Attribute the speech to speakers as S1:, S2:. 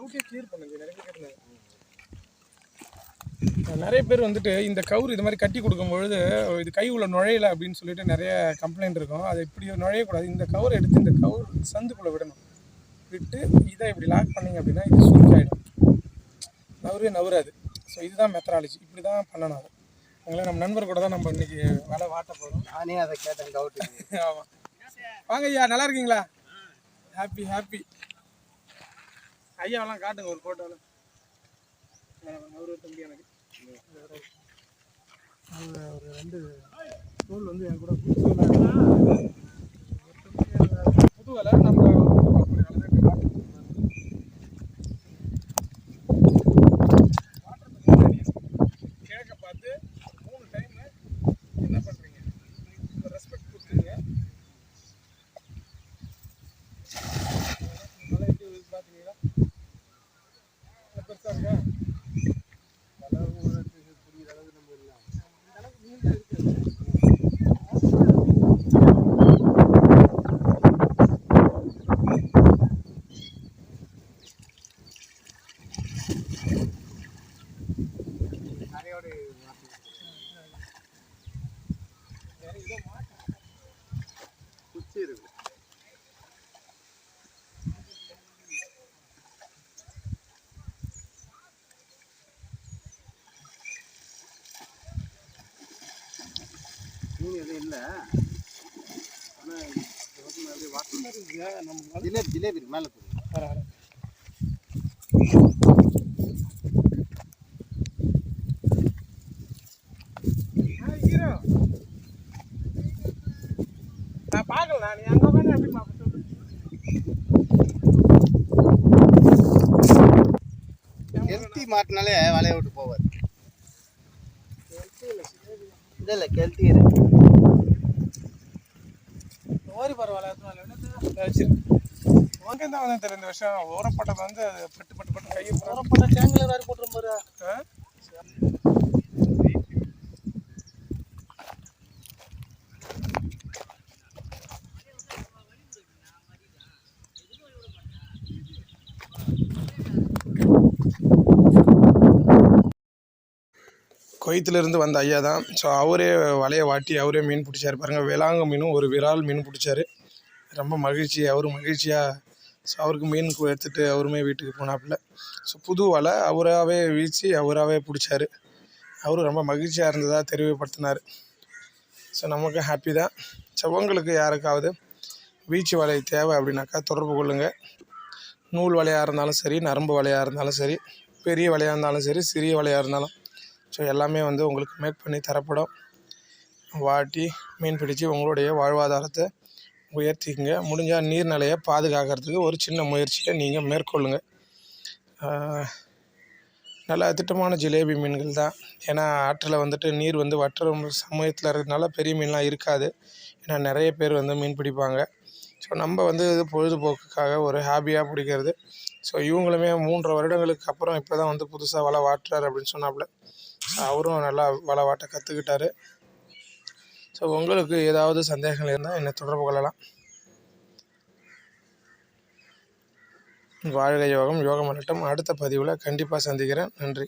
S1: டவுட்டே கிளியர் பண்ணுங்க நிறைய பேர் நிறைய பேர் வந்துட்டு இந்த கவுர் இது மாதிரி கட்டி கொடுக்கும்பொழுது இது கை உள்ள நுழையல அப்படின்னு சொல்லிட்டு நிறைய கம்ப்ளைண்ட் இருக்கும். அது இப்படி நுழையக்கூடாது. இந்த கவர் எடுத்து இந்த கவர் சந்துக்குள்ளே விடணும். விட்டு இதை இப்படி லாக் பண்ணீங்க அப்படின்னா இது சுருக்காயிடும் நவரவே நவராது. ஸோ இதுதான் மெத்தடாலஜி இப்படி தான் பண்ணணும் அது. நம்ம நண்பர் கூட தான் நம்ம இன்னைக்கு வேலை வாட்ட போகிறோம்
S2: நானே அதை கேட்டேன் டவுட்டு
S1: ஆமாம் வாங்க ஐயா நல்லா இருக்கீங்களா? ஹாப்பி ஹாப்பி ஐயாவெல்லாம் காட்டுங்க ஒரு ஃபோட்டோவில் அவரு தம்பி எனக்கு அவர் ஒரு ரெண்டு தோல் வந்து என் கூட புது வேலை புது வேலை நம்ம அப்படி வளர்ந்துட்டு காட்டுறோம். கிழக்க பார்த்து மூணு டைம் என்ன பண்ணுறீங்க ரெஸ்பெக்ட் கொடுத்துருங்க மலை எப்படி வருது பார்த்தீங்களா நல்லா பெருசா இருக்கா
S2: பல ஊருக்கு புரியுற அளவுக்கு நம்ம இல்லை
S1: இந்த அளவுக்கு நீண்டா இருக்கு
S2: நிறையோட
S1: வேற ஏதோ மாட்டு
S2: குச்சி இருக்கு மீன் எதுவும் இல்லை ஆனால் அப்படியே வாட்டர்
S1: நம்ம
S2: ஜிலேபி ஜிலேபி இருக்கு மேலே போகுது
S1: நான் பார்க்கல. நீ அங்கே உட்காந்து எப்படி பார்க்க சொல்லு.
S2: கெல்த்தி மாட்டினாலே வலைய விட்டு போவார் இல்லை இல்லை கெல்த்தி இருக்கு
S1: ஓரி பரவாயில்ல வச்சிரு. உனக்கு தான் வந்து தெரியல இந்த விஷயம் ஊறப்பட்டது வந்து அது பட்டு பட்டு பட்டு கையை
S2: போகிற டேங்கில் வேறு போட்டுரும் பாரு
S1: கொய்த்துலேருந்து வந்த ஐயா தான். ஸோ அவரே வலையை வாட்டி அவரே மீன் பிடிச்சாரு. பாருங்கள் வேளாங்க மீனும் ஒரு விரால் மீன் பிடிச்சாரு. ரொம்ப மகிழ்ச்சி அவரும் மகிழ்ச்சியாக ஸோ அவருக்கு மீன் எடுத்துகிட்டு அவருமே வீட்டுக்கு போனாப்புல. ஸோ புது வலை அவராகவே வீழ்ச்சி அவராகவே பிடிச்சாரு. அவரும் ரொம்ப மகிழ்ச்சியாக இருந்ததாக தெரிவுபடுத்தினார் ஸோ நமக்கு ஹாப்பி தான். ஸோ உங்களுக்கு யாருக்காவது வீச்சு வலை தேவை அப்படின்னாக்கா தொடர்பு கொள்ளுங்கள் நூல் வலையாக இருந்தாலும் சரி நரம்பு வலையாக இருந்தாலும் சரி பெரிய வலையாக இருந்தாலும் சரி சிறிய வலையாக இருந்தாலும் ஸோ எல்லாமே வந்து உங்களுக்கு மேக் பண்ணி தரப்படும். வாட்டி மீன் பிடிச்சு உங்களுடைய வாழ்வாதாரத்தை உயர்த்திக்கங்க. முடிஞ்சால் நீர்நிலையை பாதுகாக்கிறதுக்கு ஒரு சின்ன முயற்சியை நீங்கள் மேற்கொள்ளுங்கள் நல்ல திட்டமான ஜிலேபி மீன்கள் தான். ஏன்னா ஆற்றில் வந்துட்டு நீர் வந்து வற்ற சமயத்தில் இருக்கிறதுனால பெரிய மீன்லாம் இருக்காது. ஏன்னா நிறைய பேர் வந்து மீன் பிடிப்பாங்க. ஸோ நம்ம வந்து இது பொழுதுபோக்குக்காக ஒரு ஹாபியாக பிடிக்கிறது. ஸோ இவங்களுமே மூன்றரை வருடங்களுக்கு அப்புறம் இப்போ தான் வந்து புதுசாக வலை வாட்டுறாரு அப்படின்னு சொன்னாப்புல அவரும் நல்லா வளவாட்ட கற்றுக்கிட்டாரு ஸோ உங்களுக்கு ஏதாவது சந்தேகங்கள் இருந்தால் என்னை தொடர்பு கொள்ளலாம். வாழ்க யோகம் யோகம் வரட்டும். அடுத்த பதிவில் கண்டிப்பாக சந்திக்கிறேன். நன்றி.